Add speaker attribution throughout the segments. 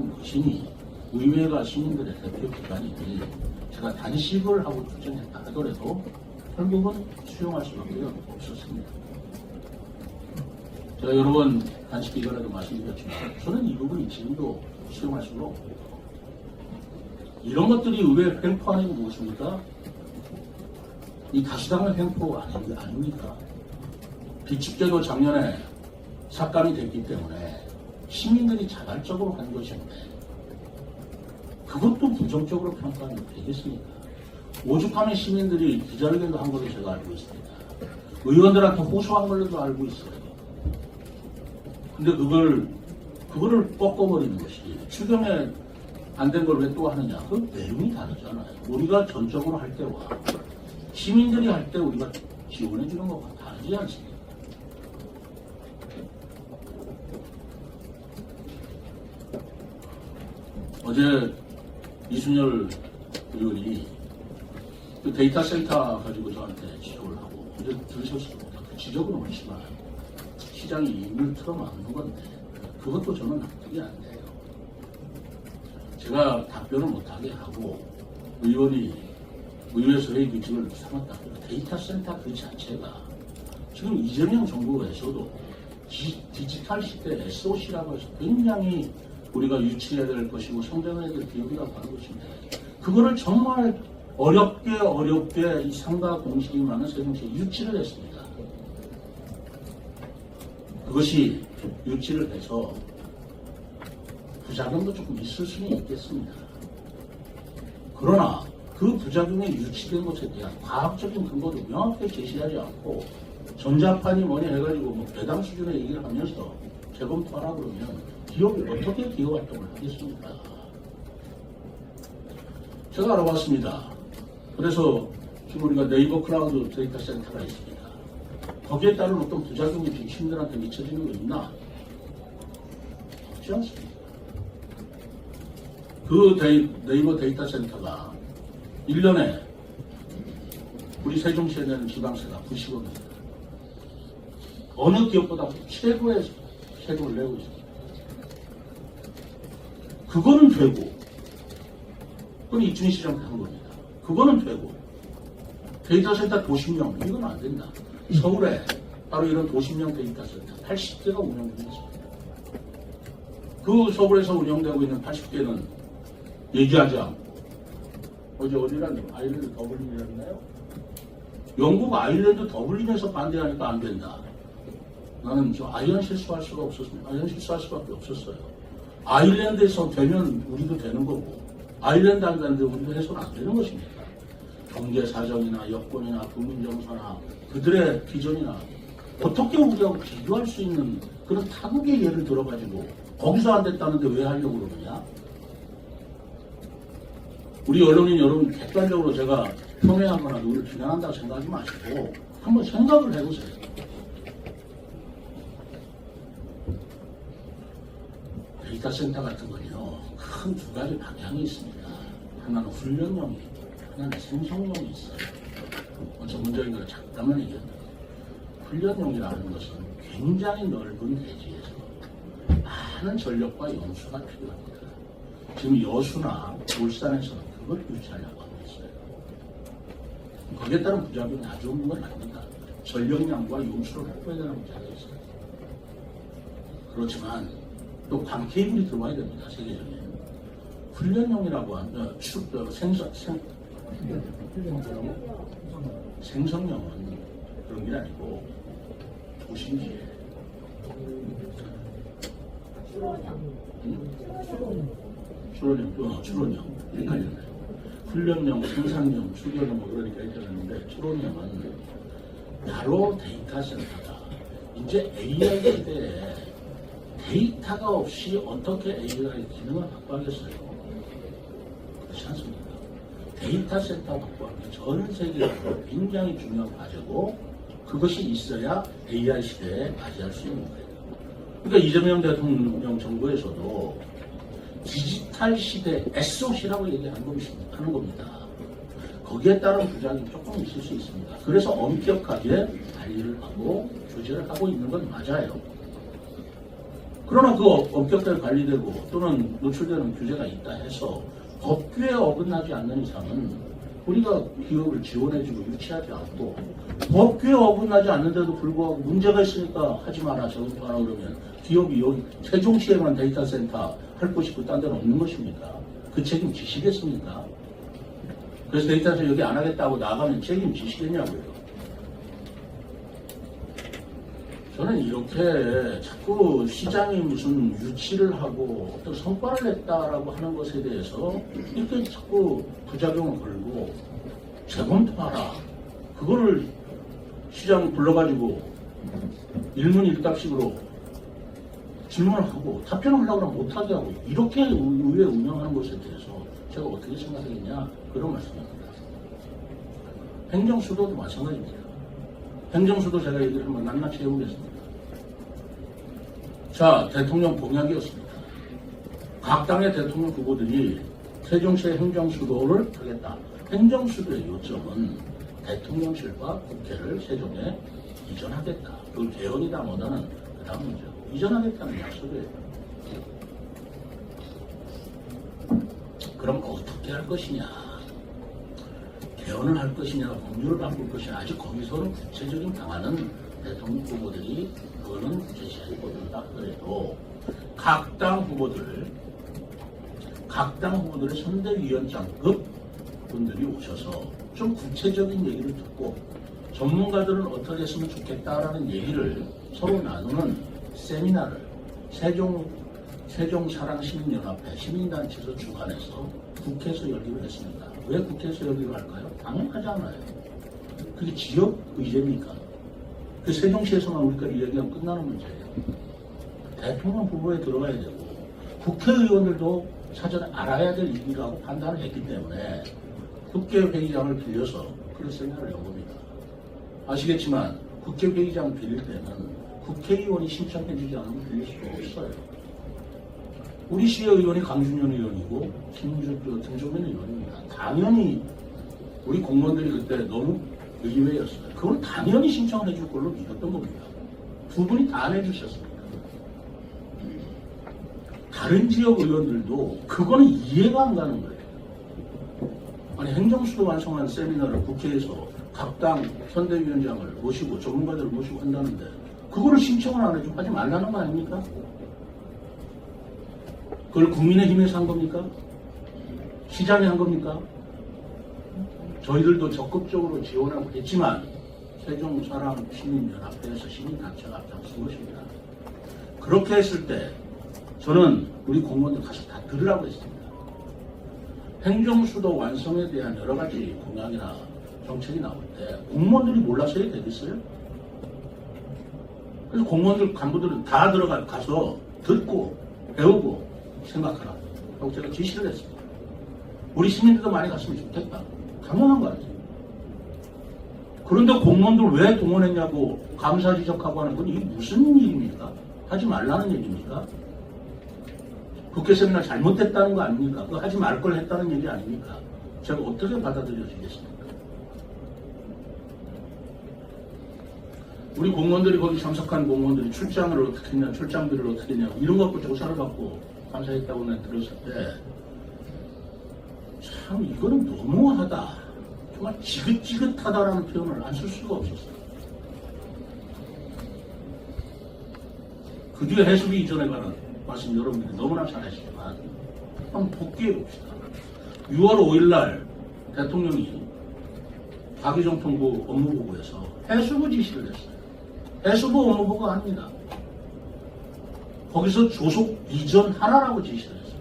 Speaker 1: 평가하는 것이니 의회가 시민들의 대표 기관이니 제가 단식을 하고 추천했다 하더라도 결국은 수용할 수밖에 없었습니다. 제가 여러 번 단식 기관에도 말씀드렸지만 저는 이 부분이 지금도 수용할 수가 없고 이런 것들이 의회 횡포 아니고 무엇입니까? 이 다수당의 횡포 아니- 아닙니까? 비축제도 작년에 삭감이 됐기 때문에 시민들이 자발적으로 한 것인데 그것도 부정적으로 평가하면 되겠습니까? 오죽하면 시민들이 기자회견도 한 걸로 제가 알고 있습니다. 의원들한테 호소한 걸로도 알고 있어요. 근데 그걸 그거를 꺾어버리는 것이 추경에 안 된 걸 왜 또 하느냐? 그 내용이 다르잖아요. 우리가 전적으로 할 때와 시민들이 할 때 우리가 지원해 주는 것과 다르지 않습니까? 어제 이순열 의원이 그 데이터 센터 가지고 저한테 지적을 하고 어제 들으셨습니다. 그 지적은 옳지만 시장이 입을 틀어막는 건데 그것도 저는 납득이 안 돼요. 제가 답변을 못하게 하고 의원이 의회에서의 규칙을 삼았다. 데이터 센터 그 자체가 지금 이재명 정부에서도 디, 디지털 시대 SOC라고 해서 굉장히 우리가 유치해야 될 것이고 성장해야 될 기업이라고 하는 것인데 그거를 정말 어렵게 어렵게 이 상가 공식이 많은 세종시에 유치를 했습니다. 그것이 유치를 해서 부작용도 조금 있을 수는 있겠습니다. 그러나 그 부작용에 유치된 것에 대한 과학적인 근거도 명확하게 제시하지 않고 전자판이 뭐냐 해가지고 뭐 배당 수준의 얘기를 하면서 재검토하라 그러면 기업이 어떻게 기업 활동을 하겠습니까? 제가 알아봤습니다. 그래서 지금 우리가 네이버 클라우드 데이터 센터가 있습니다. 거기에 따른 어떤 부작용이 시민들한테 미쳐지는 거 있나? 없지 않습니다. 그 데이, 네이버 데이터 센터가 1년에 우리 세종시에 내는 지방세가 90억입니다. 어느 기업보다 최고의 세금을 내고 있습니다. 그거는 되고, 그건 이준희 시장한테 한 겁니다. 그거는 되고, 데이터 센터 도심형, 이건 안 된다. 서울에 바로 이런 도심형 데이터 센터 80개가 운영되고 있습니다. 그 서울에서 운영되고 있는 80개는 얘기하지 않고, 어제 어디라는 아일랜드 더블린이라나요? 영국 아일랜드 더블린에서 반대하니까 안 된다. 나는 저 아이언 실수할 수가 없었습니다. 아이언 실수할 수밖에 없었어요. 아일랜드에서 되면 우리도 되는 거고, 아일랜드 안 되는데 우리도 해서는 안 되는 것입니다. 경제 사정이나 여건이나 국민 정서나 그들의 비전이나 어떻게 우리하고 비교할 수 있는 그런 타국의 예를 들어가지고 거기서 안 됐다는데 왜 하려고 그러느냐? 우리 언론인 여러분 객관적으로 제가 폄훼하거나 누구를 비난한다고 생각하지 마시고 한번 생각을 해보세요. 데이터 센터 같은 건요, 큰 두 가지 방향이 있습니다. 하나는 훈련용이 있고, 하나는 생성용이 있어요. 뭐 전문적인 걸 잠깐만 얘기합니다. 훈련용이라는 것은 굉장히 넓은 대지에서 많은 전력과 연수가 필요합니다. 지금 여수나 울산에서는 그걸 유치하려고 하고 있어요. 거기에 따른 부작용이 아주 없는 건 아닙니다. 전력량과 연수를 확보해야 되는 문제가 있어요. 그렇지만 또 광 케이블이 들어와야 됩니다. 세계적인 훈련용이라고 하면 추, 어, 생성 생, 생성용은 그런 게 아니고 도심지에 출원형, 어, 출원형 헷갈렸나요? 훈련용, 생산용, 출연용 뭐 그러니까 헷갈렸는데 출원형은 바로 데이터 센터다. 이제 AI 시대에 데이터가 없이 어떻게 AI의 기능을 확보하겠어요? 그렇지 않습니까? 데이터 센터 확보하는 게전 세계적으로 굉장히 중요한 과제고 그것이 있어야 AI 시대에 맞이할 수 있는 거예요. 그러니까 이재명 대통령 정부에서도 디지털 시대 SOC라고 얘기하는 겁니다. 거기에 따른 부작용이 조금 있을 수 있습니다. 그래서 엄격하게 관리를 하고 조제를 하고 있는 건 맞아요. 그러나 그 업- 업격들 관리되고 또는 노출되는 규제가 있다 해서 법규에 어긋나지 않는 이상은 우리가 기업을 지원해주고 유치하지 않고 법규에 어긋나지 않는데도 불구하고 문제가 있으니까 하지 마라 저것 마라 그러면 기업이 여기 세종시에만 데이터 센터 할 곳이 그딴 데는 없는 것입니까? 그 책임 지시겠습니까? 그래서 데이터 센터 여기 안 하겠다고 나가면 책임 지시겠냐고요. 저는 이렇게 자꾸 시장이 무슨 유치를 하고 어떤 성과를 냈다라고 하는 것에 대해서 이렇게 자꾸 부작용을 걸고 재검토하라. 그거를 시장 불러가지고 일문일답식으로 질문을 하고 답변을 하려고 하면 못하게 하고 이렇게 의회 운영하는 것에 대해서 제가 어떻게 생각하겠냐 그런 말씀입니다. 행정수도도 마찬가지입니다. 행정수도 제가 얘기를 한번 낱낱이 해보겠습니다. 자, 대통령 공약이었습니다. 각 당의 대통령 후보들이 세종시의 행정수도를 하겠다. 행정수도의 요점은 대통령실과 국회를 세종에 이전하겠다. 그 개헌이다 뭐다는 그 다음 문제고 이전하겠다는 약속이에요. 그럼 어떻게 할 것이냐? 개헌을 할 것이냐, 법률을 바꿀 것이냐, 아직 거기서는 구체적인 방안은 대통령 후보들이 그거는 제시하지 못한다 하더라도 각 당 후보들, 각 당 후보들의 선대위원장급 분들이 오셔서 좀 구체적인 얘기를 듣고 전문가들은 어떻게 했으면 좋겠다라는 얘기를 서로 나누는 세미나를 세종 세종사랑 시민연합회 시민단체에서 주관해서 국회에서 열기로 했습니다. 왜 국회에서 열기로 할까요? 당연하잖아요. 그게 지역 의제입니까? 그 세종시에서만 우리가 이야기하면 끝나는 문제예요. 대통령 후보에 들어가야 되고 국회의원들도 사전에 알아야 될 일이라고 판단을 했기 때문에 국회회의장을 빌려서 그런 세미나를 열겁니다. 아시겠지만 국회회의장 빌릴 때는 국회의원이 신청해주지 않으면 빌릴 수가 없어요. 우리 시의 의원이 강준현 의원이고 김주 등조면 의원입니다. 당연히 우리 공무원들이 그때 너무 의외였어요. 그건 당연히 신청을 해줄 걸로 믿었던 겁니다. 두 분이 다 내주셨습니 다. 다른 지역 의원들도 그거는 이해가 안 가는 거예요. 아니 행정수도 완성한 세미나를 국회에서 각 당 선대위원장을 모시고 전문가들을 모시고 한다는데 그거를 신청을 안 해주고 하지 말라는 거 아닙니까? 그걸 국민의힘에서 한 겁니까? 시장이 한 겁니까? 저희들도 적극적으로 지원하고 했지만 세종사랑 시민연합회에서 시민단체가 앞장선 것입니다. 그렇게 했을 때 저는 우리 공무원들 가서 다 들으라고 했습니다. 행정수도 완성에 대한 여러 가지 공약이나 정책이 나올 때 공무원들이 몰라서야 되겠어요? 그래서 공무원들 간부들은 다 들어가 가서 듣고 배우고 생각하라. 라고 제가 지시를 했습니다. 우리 시민들도 많이 갔으면 좋겠다. 당연한 거 아니에요. 그런데 공무원들 왜 동원했냐고 감사 지적하고 하는 건 이게 무슨 일입니까? 하지 말라는 얘기입니까? 국회 세미나 잘못됐다는 거 아닙니까? 그거 하지 말 걸 했다는 얘기 아닙니까? 제가 어떻게 받아들여지겠습니까? 우리 공무원들이 거기 참석한 공무원들이 출장을 어떻게 했냐, 출장비를 어떻게 했냐, 이런 거 갖고 조사를 받고 감사했다고 난 들었을 때, 참, 이거는 너무하다. 정말 지긋지긋하다라는 표현을 안 쓸 수가 없었어요. 그 뒤에 해수비 이전에 관한 말씀 여러분들이 너무나 잘 아시지만, 한번 복귀해 봅시다. 6월 5일 날 대통령이 박유정통부 업무보고에서 해수부 지시를 했어요. 해수부 업무보고가 아닙니다. 거기서 조속 이전하라라고 지시를 했어요.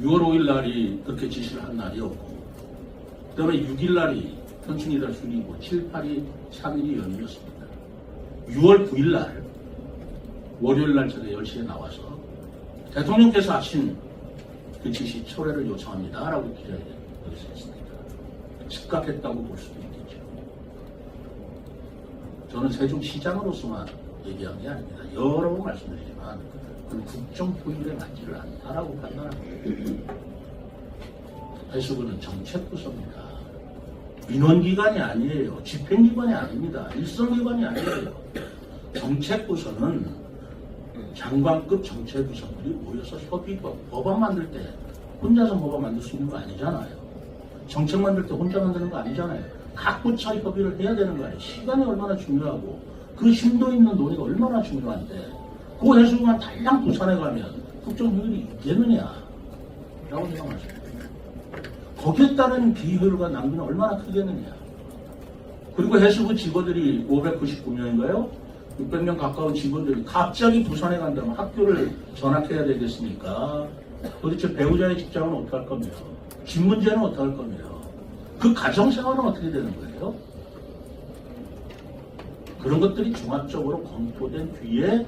Speaker 1: 6월 5일 날이 그렇게 지시를 한 날이었고, 그 다음에 6일 날이 현충일날 휴일이고, 7, 8이 3일이 연휴였습니다. 6월 9일 날, 월요일 날 저녁 10시에 나와서 대통령께서 하신 그 지시 철회를 요청합니다. 라고 여기서 했습니다. 즉각했다고 볼 수도 있겠죠. 저는 세종시장으로서만 얘기한 게 아닙니다. 여러 번 말씀드리지만 그건 국정 포일에 맞지를 않다라고 판단합니다. 해수부는 정책부서입니다. 민원기관이 아니에요. 집행기관이 아닙니다. 일선기관이 아니에요. 정책부서는 장관급 정책부서들이 모여서 협의법, 법안 만들 때 혼자서 법안 만들 수 있는 거 아니잖아요. 정책 만들 때 혼자 만드는 거 아니잖아요. 각 부처 협의를 해야 되는 거 아니에요. 시간이 얼마나 중요하고 그 심도 있는 논의가 얼마나 중요한데 그 해수만 달랑 부산에 가면 국정효율이 있겠느냐 라고 생각하십니다. 거기에 따른 비효율과 낭비는 얼마나 크겠느냐. 그리고 해수부 직원들이 599명인가요? 600명 가까운 직원들이 갑자기 부산에 간다면 학교를 전학해야 되겠습니까? 도대체 배우자의 직장은 어떻게 할 겁니까? 집 문제는 어떻게 할 겁니까? 그 가정생활은 어떻게 되는 거예요? 그런 것들이 종합적으로 검토된 뒤에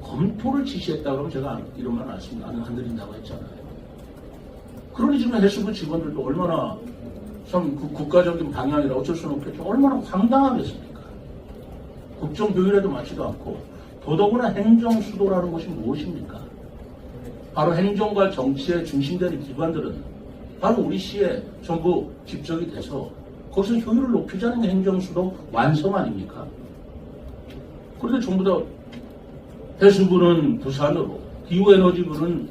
Speaker 1: 검토를 지시했다 그러면 제가 이런 말 말씀 안, 안 드린다고 했잖아요. 그러니 지금 해수부 직원들도 얼마나 참 그 국가적인 방향이라 어쩔 수는 없겠죠. 얼마나 황당하겠습니까? 국정교육에도 맞지도 않고 더더구나 행정 수도라는 것이 무엇입니까? 바로 행정과 정치의 중심되는 기관들은 바로 우리 시에 전부 집적이 돼서 거기서 효율을 높이자는 게 행정 수도 완성 아닙니까? 그런데 전부 다 해수부는 부산으로, 기후에너지부는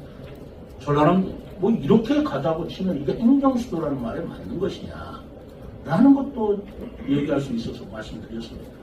Speaker 1: 전라남도, 뭐 이렇게 가자고 치면 이게 행정 수도라는 말에 맞는 것이냐? 라는 것도 얘기할 수 있어서 말씀드렸습니다.